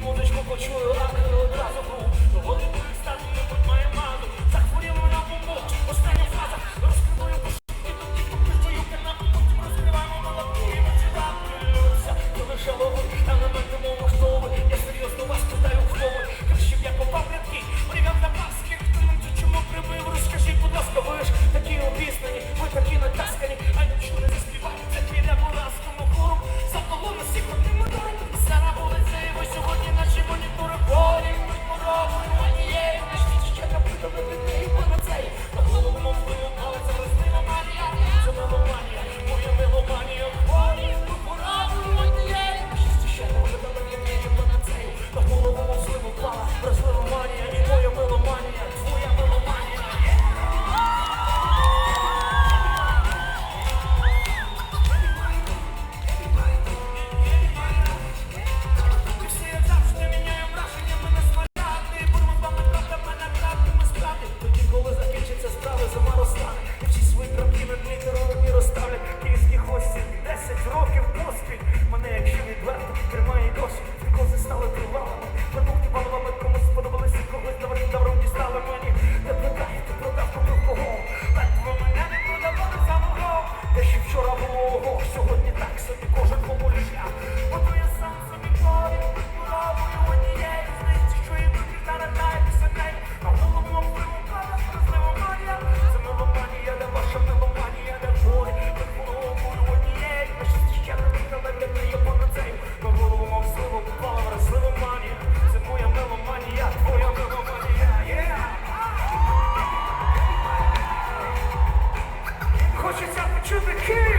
młodość pokociło akry od razu pół to the king.